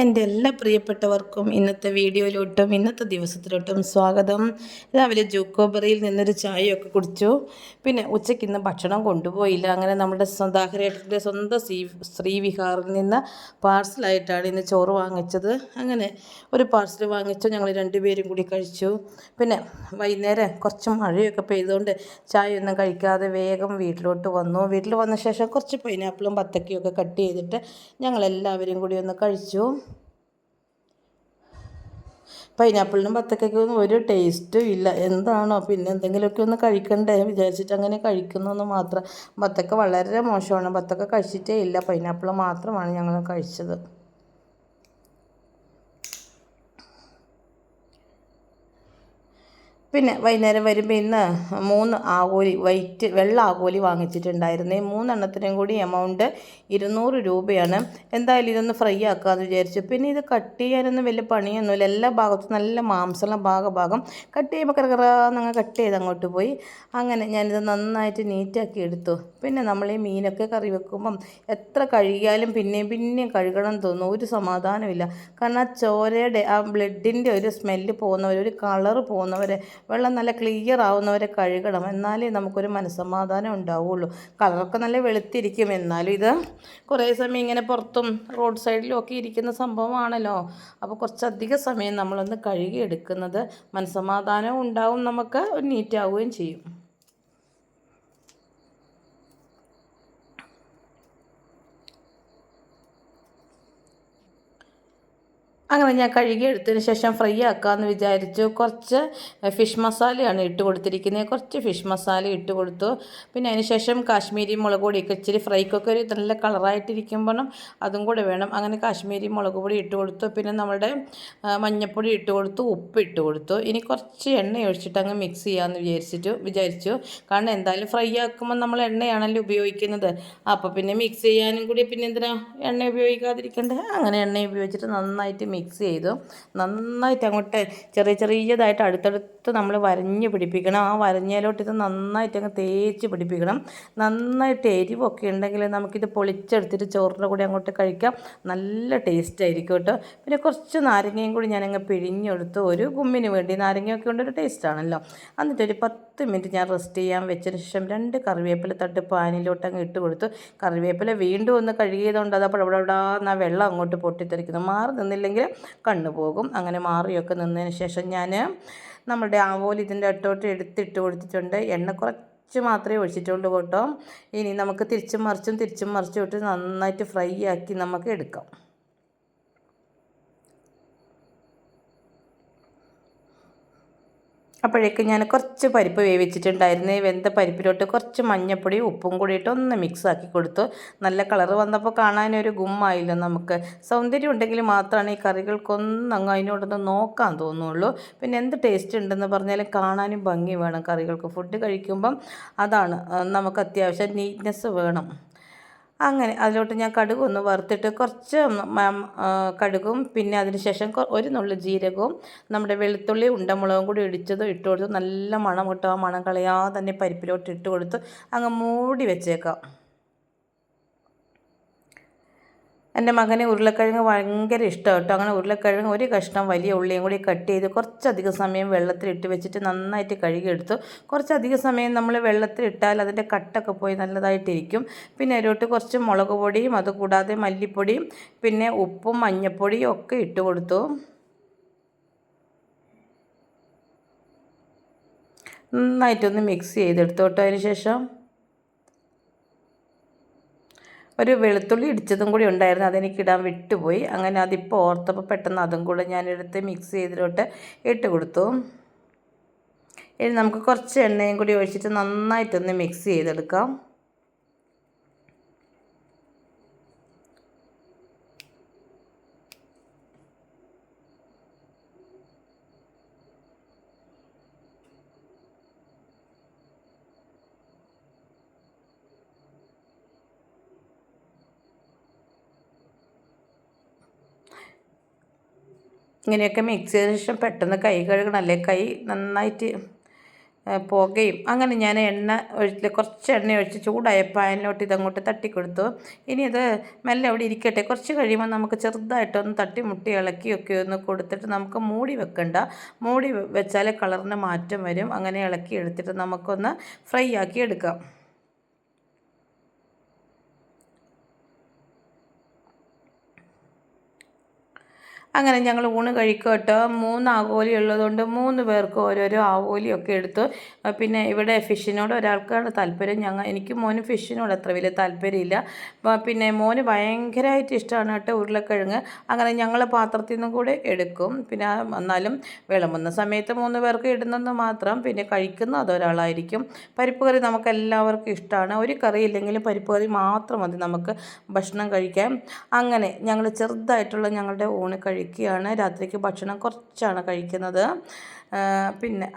എന്റെ എല്ലാ പ്രിയപ്പെട്ടവർക്കും ഇന്നത്തെ വീഡിയോയിലോട്ടും ഇന്നത്തെ ദിവസത്തിലോട്ടും സ്വാഗതം. രാവിലെ ജൂക്കോബറിയിൽ നിന്നൊരു ചായയൊക്കെ കുടിച്ചു. പിന്നെ ഉച്ചയ്ക്ക് ഇന്ന് ഭക്ഷണം കൊണ്ടുപോയില്ല. അങ്ങനെ നമ്മുടെ സ്വന്താഹരേട്ടന്റെ സ്വന്തം ശ്രീ ശ്രീവിഹാറിൽ നിന്ന് പാർസലായിട്ടാണ് ഇന്ന് ചോറ് വാങ്ങിച്ചത്. അങ്ങനെ ഒരു പാർസൽ വാങ്ങിച്ചു. ഞങ്ങൾ രണ്ടുപേരും കൂടി കഴിച്ചു. പിന്നെ വൈകുന്നേരം കുറച്ച് മഴയൊക്കെ പെയ്തുകൊണ്ട് ചായയൊന്നും കഴിക്കാതെ വേഗം വീട്ടിലോട്ട് വന്നു. വീട്ടിൽ വന്ന ശേഷം കുറച്ച് പൈനാപ്പിളും ബത്തക്കയും ഒക്കെ കട്ട് ചെയ്തിട്ട് ഞങ്ങളെല്ലാവരും കൂടി ഒന്ന് കഴിച്ചു. പൈനാപ്പിളിനും ബത്തക്കൊന്നും ഒരു ടേസ്റ്റും ഇല്ല. എന്താണോ? പിന്നെ എന്തെങ്കിലുമൊക്കെ ഒന്ന് കഴിക്കണ്ടേ? വിചാരിച്ചിട്ട് അങ്ങനെ കഴിക്കുന്നതെന്ന് മാത്രം. ബത്തക്ക വളരെ മോശമാണ്. ബത്തക്ക കഴിച്ചിട്ടേ ഇല്ല. പൈനാപ്പിൾ മാത്രമാണ് ഞങ്ങൾ കഴിച്ചത്. പിന്നെ വൈകുന്നേരം വരുമ്പോൾ ഇന്ന് മൂന്ന് ആകോലി വൈറ്റ് വെള്ള ആകോലി വാങ്ങിച്ചിട്ടുണ്ടായിരുന്നേ. മൂന്നെണ്ണത്തിനും കൂടി എമൗണ്ട് ഇരുന്നൂറ് രൂപയാണ്. എന്തായാലും ഇതൊന്ന് ഫ്രൈ ആക്കാമെന്ന് വിചാരിച്ചു. പിന്നെ ഇത് കട്ട് ചെയ്യാനൊന്നും വലിയ പണിയൊന്നുമില്ല. എല്ലാ ഭാഗത്തും നല്ല മാംസമുള്ള ഭാഗ ഭാഗം കട്ട് ചെയ്യുമ്പോൾ കറകറാന്നങ്ങ് കട്ട് ചെയ്ത് അങ്ങോട്ട് പോയി. അങ്ങനെ ഞാനിത് നന്നായിട്ട് നീറ്റാക്കി എടുത്തു. പിന്നെ നമ്മൾ ഈ മീനൊക്കെ കറി വെക്കുമ്പം എത്ര കഴുകിയാലും പിന്നെയും പിന്നെയും കഴുകണം തോന്നും ഒരു സമാധാനമില്ല കാരണം ആ ചോരയുടെ ആ ബ്ലഡിന്റെ ഒരു സ്മെല്ല് പോകുന്നവർ ഒരു കളറ് പോകുന്നവരെ വെള്ളം നല്ല ക്ലിയർ ആവുന്നവരെ കഴുകണം. എന്നാലേ നമുക്കൊരു മനസ്സമാധാനം ഉണ്ടാവുള്ളൂ. കളറൊക്കെ നല്ല വെളുത്തിരിക്കും. എന്നാലും ഇത് കുറേ സമയം ഇങ്ങനെ പുറത്തും റോഡ് സൈഡിലും ഒക്കെ ഇരിക്കുന്ന സംഭവമാണല്ലോ. അപ്പോൾ കുറച്ചധികം സമയം നമ്മളൊന്ന് കഴുകിയെടുക്കുന്നത് മനസ്സമാധാനം ഉണ്ടാവും നമുക്ക് നീറ്റാവുകയും ചെയ്യും. അങ്ങനെ ഞാൻ കഴുകി എടുത്തതിന് ശേഷം ഫ്രൈ ആക്കാമെന്ന് വിചാരിച്ചു. കുറച്ച് ഫിഷ് മസാലയാണ് ഇട്ട് കൊടുത്തിരിക്കുന്നത്. കുറച്ച് ഫിഷ് മസാല ഇട്ട് കൊടുത്തു. പിന്നെ അതിന് ശേഷം കാശ്മീരി മുളക് പൊടിയൊക്കെ ഇച്ചിരി ഫ്രൈക്കൊക്കെ ഒരു നല്ല കളറായിട്ടിരിക്കുമ്പോഴും അതും കൂടെ വേണം. അങ്ങനെ കാശ്മീരി മുളക് പൊടി ഇട്ട് കൊടുത്തു. പിന്നെ നമ്മുടെ മഞ്ഞൾപ്പൊടി ഇട്ട് കൊടുത്തു. ഉപ്പ് ഇട്ട് കൊടുത്തു. ഇനി കുറച്ച് എണ്ണ ഒഴിച്ചിട്ട് അങ്ങ് മിക്സ് ചെയ്യാമെന്ന് വിചാരിച്ചിട്ട് വിചാരിച്ചു. കാരണം എന്തായാലും ഫ്രൈ ആക്കുമ്പോൾ നമ്മൾ എണ്ണയാണല്ലോ ഉപയോഗിക്കുന്നത്. അപ്പോൾ പിന്നെ മിക്സ് ചെയ്യാനും കൂടി പിന്നെ എന്തിനാ എണ്ണ ഉപയോഗിക്കാതിരിക്കണ്ടേ അങ്ങനെ എണ്ണ ഉപയോഗിച്ചിട്ട് നന്നായിട്ട് ചെയ്തു. നന്നായിട്ട് അങ്ങോട്ട് ചെറിയ ചെറിയതായിട്ട് അടുത്തടുത്ത് നമ്മൾ വരഞ്ഞ് പിടിപ്പിക്കണം. ആ വരഞ്ഞയിലോട്ട് ഇത് നന്നായിട്ട് അങ്ങ് തേച്ച് പിടിപ്പിക്കണം. നന്നായിട്ട് എരിവൊക്കെ ഉണ്ടെങ്കിൽ നമുക്കിത് പൊളിച്ചെടുത്തിട്ട് ചോറിന്റെ കൂടെ അങ്ങോട്ട് കഴിക്കാം. നല്ല ടേസ്റ്റ് ആയിരിക്കും കേട്ടോ. പിന്നെ കുറച്ച് നാരങ്ങയും കൂടി ഞാനങ്ങ് പിഴിഞ്ഞെടുത്ത് ഒരു ഗുമ്മിന് വേണ്ടി നാരങ്ങയൊക്കെ കൊണ്ടൊരു ടേസ്റ്റാണല്ലോ എന്നിട്ട് ഒരു പത്ത് മിനിറ്റ് ഞാൻ റെസ്റ്റ് ചെയ്യാൻ വെച്ചതിന് ശേഷം രണ്ട് കറിവേപ്പില തട്ട് പാനിലോട്ട് അങ്ങ് ഇട്ട് കൊടുത്തു. കറിവേപ്പില വീണ്ടും ഒന്ന് കഴുകിയതുകൊണ്ട് അത് അപ്പോൾ അവിടെ ആ വെള്ളം അങ്ങോട്ട് പൊട്ടിത്തെറിക്കുന്നു. മാറി നിന്നില്ലെങ്കിൽ കണ്ണു പോകും. അങ്ങനെ മാറിയൊക്കെ നിന്നതിന് ശേഷം ഞാൻ നമ്മുടെ ആവോലി ഇതിന്റെ അട്ടോട്ട് എടുത്തിട്ട് കൊടുത്തിട്ടുണ്ട്. എണ്ണ കുറച്ച് മാത്രമേ ഒഴിച്ചിട്ടുള്ളൂ കേട്ടോ. ഇനി നമുക്ക് തിരിച്ചും മറിച്ചും തിരിച്ചും മറിച്ചും ഇട്ട് നന്നായിട്ട് ഫ്രൈ ആക്കി നമുക്ക് എടുക്കാം. അപ്പോഴേക്കും ഞാൻ കുറച്ച് പരിപ്പ് വേവിച്ചിട്ടുണ്ടായിരുന്നു. വെന്ത പരിപ്പിലോട്ട് കുറച്ച് മഞ്ഞപ്പൊടി ഉപ്പും കൂടിയിട്ട് ഒന്ന് മിക്സ് ആക്കി കൊടുത്തു. നല്ല കളർ വന്നപ്പോൾ കാണാനൊരു ഗുമ്മായില്ല നമുക്ക്. സൗന്ദര്യം ഉണ്ടെങ്കിൽ മാത്രമാണ് ഈ കറികൾക്കൊന്നും അങ്ങ് അതിനോടൊന്ന് നോക്കാൻ തോന്നുള്ളൂ. പിന്നെ എന്ത് ടേസ്റ്റ് ഉണ്ടെന്ന് പറഞ്ഞാലും കാണാനും ഭംഗി വേണം. കറികൾക്ക് ഫുഡ് കഴിക്കുമ്പം അതാണ് നമുക്ക് അത്യാവശ്യം നീറ്റ്നെസ് വേണം. അങ്ങനെ അതിലോട്ട് ഞാൻ കടുക് ഒന്ന് വറുത്തിട്ട് കുറച്ച് കടുകും പിന്നെ അതിന് ശേഷം ഒരു നുള്ളു ജീരകവും നമ്മുടെ വെളുത്തുള്ളി ഉണ്ടമുളകും കൂടി ഇടിച്ചതും ഇട്ട് കൊടുത്തു നല്ല മണം കിട്ടും. ആ മണം കളയാതെ തന്നെ പരിപ്പിലോട്ട് ഇട്ട് കൊടുത്ത് അങ്ങ് മൂടി വെച്ചേക്കാം. എന്റെ മകന് ഉരുളക്കിഴങ്ങ് ഭയങ്കര ഇഷ്ടം കേട്ടോ. അങ്ങനെ ഉരുളക്കിഴങ്ങ് ഒരു കഷ്ണം വലിയ ഉള്ളിയും കൂടി കട്ട് ചെയ്ത് കുറച്ചധികം സമയം വെള്ളത്തിലിട്ട് വെച്ചിട്ട് നന്നായിട്ട് കഴുകിയെടുത്തു. കുറച്ചധികം സമയം നമ്മൾ വെള്ളത്തിലിട്ടാൽ അതിന്റെ കട്ടൊക്കെ പോയി നല്ലതായിട്ടിരിക്കും. പിന്നെ അതിലോട്ട് കുറച്ച് മുളക് പൊടിയും അതുകൂടാതെ മല്ലിപ്പൊടിയും പിന്നെ ഉപ്പും മഞ്ഞൾപ്പൊടിയും ഒക്കെ ഇട്ട് കൊടുത്തു. നന്നായിട്ടൊന്ന് മിക്സ് ചെയ്തെടുത്തു കേട്ടോ അതിന് ശേഷം. ഒരു വെളുത്തുള്ളി ഇടിച്ചതും കൂടി ഉണ്ടായിരുന്നു. അതെനിക്ക് ഇടാൻ വിട്ടുപോയി. അങ്ങനെ അതിപ്പോൾ ഓർത്തപ്പോൾ പെട്ടെന്ന് അതും കൂടെ ഞാനെടുത്ത് മിക്സ് ചെയ്തിലോട്ട് ഇട്ട് കൊടുത്തു. ഇനി നമുക്ക് കുറച്ച് എണ്ണയും കൂടി ഒഴിച്ചിട്ട് നന്നായിട്ടൊന്ന് മിക്സ് ചെയ്തെടുക്കാം. ഇങ്ങനെയൊക്കെ മിക്സ് ചെയ്ത ശേഷം പെട്ടെന്ന് കൈ കഴുകണം. അല്ലേ കൈ നന്നായിട്ട് പോകുകയും അങ്ങനെ ഞാൻ എണ്ണ ഒഴിച്ച് കുറച്ച് എണ്ണ ഒഴിച്ച് ചൂടായ പാനിലോട്ട് ഇതങ്ങോട്ട് തട്ടിക്കൊടുത്തു. ഇനി ഇത് മെല്ലെ അവിടെ ഇരിക്കട്ടെ. കുറച്ച് കഴിയുമ്പോൾ നമുക്ക് ചെറുതായിട്ടൊന്ന് തട്ടി മുട്ടി ഇളക്കിയൊക്കെ ഒന്ന് കൊടുത്തിട്ട് നമുക്ക് മൂടി വെക്കണ്ട. മൂടി വെച്ചാൽ കളറിന് മാറ്റം വരും. അങ്ങനെ ഇളക്കി എടുത്തിട്ട് നമുക്കൊന്ന് ഫ്രൈ ആക്കി എടുക്കാം. അങ്ങനെ ഞങ്ങൾ ഊണ് കഴിക്കുക കേട്ടോ. മൂന്ന് ആവോലി ഉള്ളതുകൊണ്ട് മൂന്ന് പേർക്ക് ഓരോരോ ആവോലിയൊക്കെ എടുത്തു. പിന്നെ ഇവിടെ ഫിഷിനോട് ഒരാൾക്കാണ് താല്പര്യം. ഞങ്ങൾ എനിക്ക് മോന് ഫിഷിനോട് അത്ര വലിയ താല്പര്യമില്ല. പിന്നെ മോന് ഭയങ്കരമായിട്ട് ഇഷ്ടമാണ് കേട്ടോ ഉരുളക്കിഴങ്ങ്. അങ്ങനെ ഞങ്ങൾ പാത്രത്തിൽ നിന്നും കൂടെ എടുക്കും. പിന്നെ എന്നാലും വിളമ്പുന്ന സമയത്ത് മൂന്ന് പേർക്ക് ഇടുന്നെന്ന് മാത്രം. പിന്നെ കഴിക്കുന്ന അതൊരാളായിരിക്കും. പരിപ്പ് കറി നമുക്ക് എല്ലാവർക്കും ഇഷ്ടമാണ്. ഒരു കറി ഇല്ലെങ്കിലും പരിപ്പ് കറി മാത്രം മതി നമുക്ക് ഭക്ഷണം കഴിക്കാം അങ്ങനെ ഞങ്ങൾ ചെറുതായിട്ടുള്ള ഞങ്ങളുടെ ഊണ് കഴിക്കുകയാണ്. രാത്രിക്ക് ഭക്ഷണം കുറച്ചാണ് കഴിക്കുന്നത്. പിന്നെ